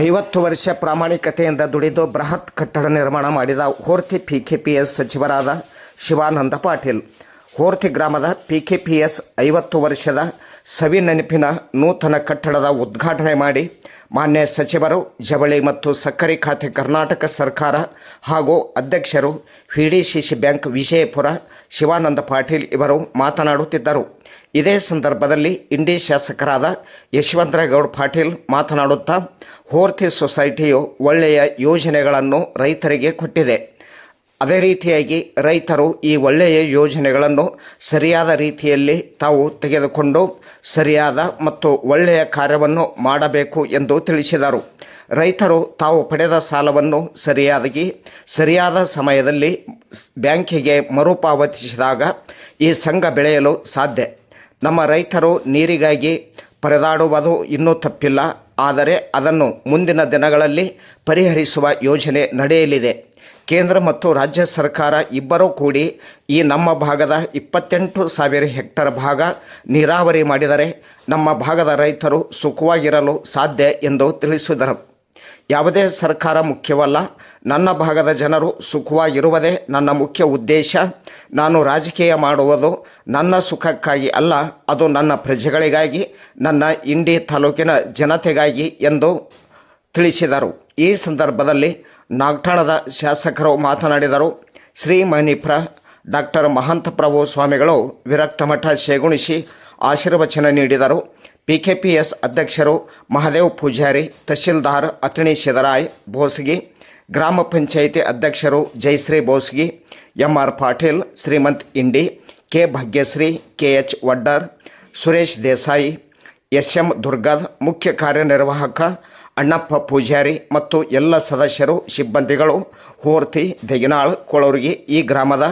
ಐವತ್ತು ವರ್ಷ ಪ್ರಾಮಾಣಿಕತೆಯಿಂದ ದುಡಿದು ಬೃಹತ್ ಕಟ್ಟಡ ನಿರ್ಮಾಣ ಮಾಡಿದ Horti P K P S ಸಚಿವರಾದ ಶಿವಾನಂದ ಪಾಟೀಲ್. ಹೋರ್ತಿ ಗ್ರಾಮದ ಪಿ ಕೆ ಪಿ ಎಸ್ ಐವತ್ತು ವರ್ಷದ ಸವಿ ನೆನಪಿನ ನೂತನ ಕಟ್ಟಡದ ಉದ್ಘಾಟನೆ ಮಾಡಿ ಮಾನ್ಯ ಸಚಿವರು, ಜವಳಿ ಮತ್ತು ಸಕ್ಕರೆ ಖಾತೆ ಕರ್ನಾಟಕ ಸರ್ಕಾರ ಹಾಗೂ ಅಧ್ಯಕ್ಷರು V D C C bank Vijayapura Shivanand Patil ಇವರು ಮಾತನಾಡುತ್ತಿದ್ದರು. ಇದೇ ಸಂದರ್ಭದಲ್ಲಿ ಇಂಡಿ ಶಾಸಕರಾದ ಯಶವಂತರೇಗೌಡ ಪಾಟೀಲ್ ಮಾತನಾಡುತ್ತಾ, ಹೋರ್ತಿ ಸೊಸೈಟಿಯು ಒಳ್ಳೆಯ ಯೋಜನೆಗಳನ್ನು ರೈತರಿಗೆ ಕೊಟ್ಟಿದೆ. ಅದೇ ರೀತಿಯಾಗಿ ರೈತರು ಈ ಒಳ್ಳೆಯ ಯೋಜನೆಗಳನ್ನು ಸರಿಯಾದ ರೀತಿಯಲ್ಲಿ ತಾವು ತೆಗೆದುಕೊಂಡು ಸರಿಯಾದ ಮತ್ತು ಒಳ್ಳೆಯ ಕಾರ್ಯವನ್ನು ಮಾಡಬೇಕು ಎಂದು ತಿಳಿಸಿದರು. ರೈತರು ತಾವು ಪಡೆದ ಸಾಲವನ್ನು ಸರಿಯಾಗಿ, ಸರಿಯಾದ ಸಮಯದಲ್ಲಿ ಬ್ಯಾಂಕಿಗೆ ಮರುಪಾವತಿಸಿದಾಗ ಈ ಸಂಘ ಬೆಳೆಯಲು ಸಾಧ್ಯ. ನಮ್ಮ ರೈತರು ನೀರಿಗಾಗಿ ಪರದಾಡುವುದು ಇನ್ನೂ ತಪ್ಪಿಲ್ಲ, ಆದರೆ ಅದನ್ನು ಮುಂದಿನ ದಿನಗಳಲ್ಲಿ ಪರಿಹರಿಸುವ ಯೋಜನೆ ನಡೆಯಲಿದೆ. ಕೇಂದ್ರ ಮತ್ತು ರಾಜ್ಯ ಸರ್ಕಾರ ಇಬ್ಬರೂ ಕೂಡಿ ಈ ನಮ್ಮ ಭಾಗದ ಇಪ್ಪತ್ತೆಂಟು ಸಾವಿರ ಹೆಕ್ಟರ್ ಭಾಗ ನೀರಾವರಿ ಮಾಡಿದರೆ ನಮ್ಮ ಭಾಗದ ರೈತರು ಸುಖವಾಗಿರಲು ಸಾಧ್ಯ ಎಂದು ತಿಳಿಸಿದರು. ಯಾವುದೇ ಸರ್ಕಾರ ಮುಖ್ಯವಲ್ಲ. ನನ್ನ ಭಾಗದ ಜನರು ಸುಖವಾಗಿರುವುದೇ ನನ್ನ ಮುಖ್ಯ ಉದ್ದೇಶ. ನಾನು ರಾಜಕೀಯ ಮಾಡುವುದು ನನ್ನ ಸುಖಕ್ಕಾಗಿ ಅಲ್ಲ, ಅದು ನನ್ನ ಪ್ರಜೆಗಳಿಗಾಗಿ, ನನ್ನ ಇಂಡಿ ತಾಲೂಕಿನ ಜನತೆಗಾಗಿ ಎಂದು ತಿಳಿಸಿದರು. ಈ ಸಂದರ್ಭದಲ್ಲಿ ನಾಗ್ಠಾಣದ ಶಾಸಕರು ಮಾತನಾಡಿದರು. ಶ್ರೀ ಮಣಿಪ್ರ ಡಾಕ್ಟರ್ ಮಹಂತ ಪ್ರಭು ಸ್ವಾಮಿಗಳು ವಿರಕ್ತಮಠ ಶೇಗುಣಿಸಿ ಆಶೀರ್ವಚನ ನೀಡಿದರು. ಪಿ ಕೆ ಪಿ ಎಸ್ ಅಧ್ಯಕ್ಷರು ಮಹದೇವ್ ಪೂಜಾರಿ ತಹಶೀಲ್ದಾರ್ ಅತಣಿ ಶಿದರಾಯ್ ಬೋಸಗಿ ಗ್ರಾಮ ಪಂಚಾಯಿತಿ ಅಧ್ಯಕ್ಷರು Jayashree Bosgi M R Patil Shrimant Indi K Bhagyashree K H Vaddar Suresh Desai S M Durgad ಮುಖ್ಯ ಕಾರ್ಯನಿರ್ವಾಹಕ ಅಣ್ಣಪ್ಪ ಪೂಜಾರಿ ಮತ್ತು ಎಲ್ಲ ಸದಸ್ಯರು ಸಿಬ್ಬಂದಿಗಳು ಹೋರ್ತಿ ದೆಗಿನಾಳ್ ಕೊಳವರಿಗೆ ಈ ಗ್ರಾಮದ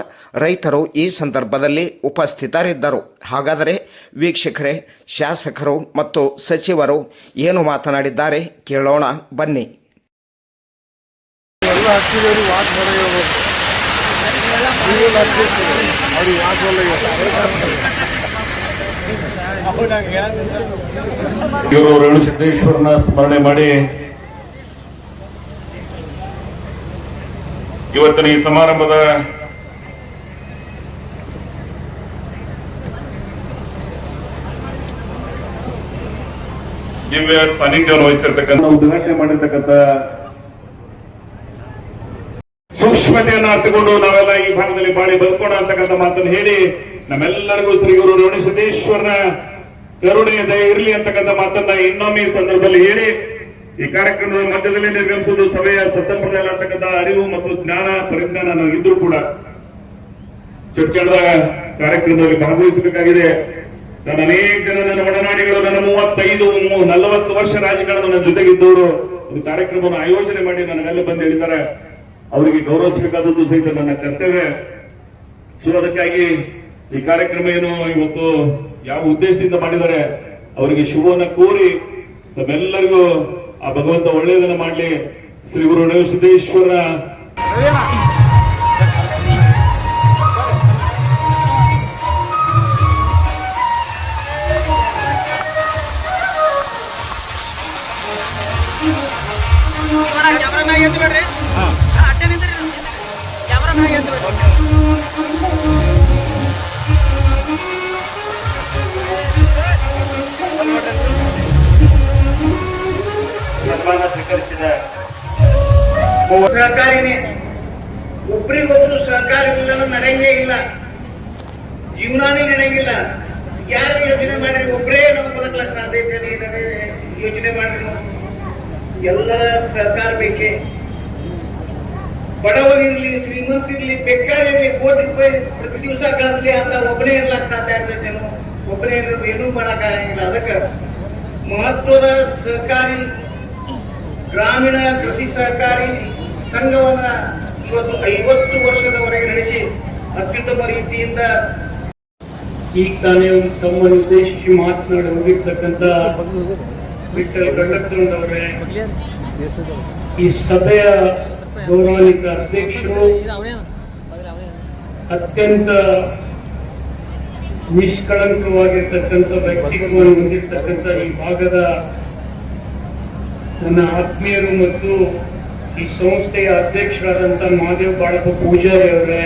ರೈತರು ಈ ಸಂದರ್ಭದಲ್ಲಿ ಉಪಸ್ಥಿತರಿದ್ದರು. ಹಾಗಾದರೆ ವೀಕ್ಷಕರೇ ಶಾಸಕರು ಮತ್ತು ಸಚಿವರು ಏನು ಮಾತನಾಡಿದ್ದಾರೆ ಕೇಳೋಣ ಬನ್ನಿ. ಇವರು ಸಿದ್ದೇಶ್ವರನ ಸ್ಮರಣೆ ಮಾಡಿ. ಇವತ್ತಿನ ಈ ಸಮಾರಂಭದ ದಿವ್ಯ ಸಾನ್ನಿಧ್ಯವನ್ನು ವಹಿಸಿರ್ತಕ್ಕಂಥ ಉದ್ಘಾಟನೆ ಮಾಡಿರ್ತಕ್ಕಂಥ ಸೂಕ್ಷ್ಮತೆಯನ್ನು ಅರ್ಥಕೊಂಡು ನಾವೆಲ್ಲ ಈ ಭಾಗದಲ್ಲಿ ಬಾಳಿ ಬದುಕೋಣ ಅಂತಕ್ಕಂಥ ಮಾತನ್ನು ಹೇಳಿ ನಮ್ಮೆಲ್ಲರಿಗೂ ಶ್ರೀ ಗುರು ರೇಣುಸಿದ್ದೇಶ್ವರನ ಕರುಣೆ ದಯ ಇರಲಿ ಅಂತಕ್ಕಂಥ ಮಾತನ್ನ ಇನ್ನೊಮ್ಮೆ ಸಂದರ್ಭದಲ್ಲಿ ಹೇಳಿ, ಈ ಕಾರ್ಯಕ್ರಮದ ಮಧ್ಯದಲ್ಲಿ ನಿರ್ಗಮಿಸುವುದು ಸಭೆಯ ಸತ್ಸಂಪ್ರದಾಯ ಅಂತಕ್ಕಂಥ ಅರಿವು ಮತ್ತು ಜ್ಞಾನ, ಪರಿಜ್ಞಾನ ನನಗಿದ್ರು ಕೂಡ ಚರ್ಚಣದ ಕಾರ್ಯಕ್ರಮದಲ್ಲಿ ಭಾಗವಹಿಸಬೇಕಾಗಿದೆ. ನನ್ನ ಅನೇಕ ನನ್ನ ಒಡನಾಡಿಗಳು, ನನ್ನ ಮೂವತ್ತೈದು ನಲವತ್ತು ವರ್ಷ ರಾಜಕಾರಣದ ನನ್ನ ಜೊತೆಗಿದ್ದವರು ಒಂದು ಕಾರ್ಯಕ್ರಮವನ್ನು ಆಯೋಜನೆ ಮಾಡಿ ನನಗೆಲ್ಲ ಬಂದು ಹೇಳಿದ್ದಾರೆ. ಅವರಿಗೆ ಗೌರವಿಸಬೇಕಾದದ್ದು ಸಹಿತ ನನ್ನ ಕರ್ತವ್ಯ. ಸೊ, ಅದಕ್ಕಾಗಿ ಈ ಕಾರ್ಯಕ್ರಮ ಏನು ಇವತ್ತು ಯಾವ ಉದ್ದೇಶದಿಂದ ಮಾಡಿದ್ದಾರೆ ಅವರಿಗೆ ಶುಭವನ್ನ ಕೋರಿ ತಮ್ಮೆಲ್ಲರಿಗೂ ಆ ಭಗವಂತ ಒಳ್ಳೆಯದನ್ನ ಮಾಡಲಿ. ಶ್ರೀ ಗುರು ರೇಣುಸಿದ್ದೇಶ್ವರ ಸ್ವೀಕರಿಸಿದ ಸಹಕಾರಿನೇ. ಒಬ್ರಿಗೊಬ್ರು ಸಹಕಾರ ಇಲ್ಲ ನಡೆಯಂಗೇ ಇಲ್ಲ. ಜೀವನಾನೇ ನಡೆಯಂಗಿಲ್ಲ. ಯಾರು ಯೋಚನೆ ಮಾಡ್ರಿ ಒಬ್ಬರೇ ನಾವು ಬದುಕಲ ಸಾಧ್ಯ ಯೋಚನೆ ಮಾಡ್ರಿ ಎಲ್ಲ ಸರ್ಕಾರ ಬೇಕೇ. ಬಡವರಿರ್ಲಿ ಶ್ರೀಮಂತರಿರ್ಲಿ, ಬೇಕಾಗಿರ್ಲಿ, ಕೋಟಿ ರೂಪಾಯಿ ಪ್ರತಿ ದಿವಸ ಕಳಿಸ್ಲಿ ಅಂತ ಒಬ್ಬನೇ ಇರ್ಲಕ್ ಸಾಧ್ಯ ಆಗ್ತೈತೆ ಒಬ್ಬನೇ ಏನೂ ಮಾಡಕ್ಕಾಗಂಗಿಲ್ಲ. ಅದಕ್ಕೆ ಮಹತ್ವದ ಸಹಕಾರಿ ಗ್ರಾಮೀಣ ಕೃಷಿ ಸಹಕಾರಿ ಸಂಘವನ್ನ ಇವತ್ತು ಐವತ್ತು ವರ್ಷದವರೆಗೆ ನಡೆಸಿ ಅತ್ಯುತ್ತಮ ರೀತಿಯಿಂದ ಈಗ ತಾನೇ ತಮ್ಮನ್ನು ಉದ್ದೇಶಿಸಿ ಮಾತನಾಡಿ ಹೋಗಿರ್ತಕ್ಕಂಥ ವಿಠಲ್ ಈ ಸಭೆಯ ಗೌರವಾನ್ವಿತ ಅಧ್ಯಕ್ಷರು ಅತ್ಯಂತ ನಿಷ್ಕಳಂಕವಾಗಿರ್ತಕ್ಕಂಥ ವ್ಯಕ್ತಿತ್ವವನ್ನು ಹೊಂದಿರ್ತಕ್ಕಂಥ ಈ ಭಾಗದ ನನ್ನ ಆತ್ಮೀಯರು ಮತ್ತು ಈ ಸಂಸ್ಥೆಯ ಅಧ್ಯಕ್ಷರಾದಂಥ ಮಹಾದೇವ್ ಬಾಳಪ್ಪ ಪೂಜಾರಿ ಅವರೇ,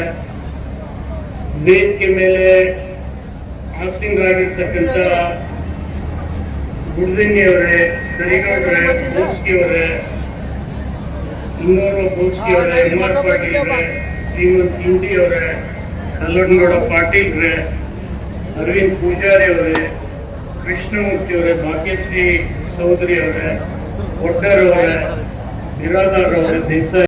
ವೇದಿಕೆ ಮೇಲೆ ಆಸೀನರಾಗಿರ್ತಕ್ಕಂಥ ಗುಡ್ದಿನ್ನಿ ಅವರೇ ದರಿಗೌಡ್ರೆ ಬೋಸ್ಕಿ ಅವರೇ, ಇನ್ನೋರ್ವ ಬೋಸ್ಕಿ ಅವರೇ ಎಂ ಆರ್ ಪಾಟೀಲ್ ಶ್ರೀಮಂತ್ ಕಲ್ಲಣ್ಣಗೌಡ ಪಾಟೀಲ್ ರೇ ಅರವಿಂದ್ ಪೂಜಾರಿ ಅವರೇ, ಕೃಷ್ಣಮೂರ್ತಿ ಅವರೇ, ಭಾಗ್ಯಶ್ರೀ ಚೌಧರಿ ಅವರೇ ಬಿರಾದಾರ್ ಅವರೇ ದೇಸಾಯಿ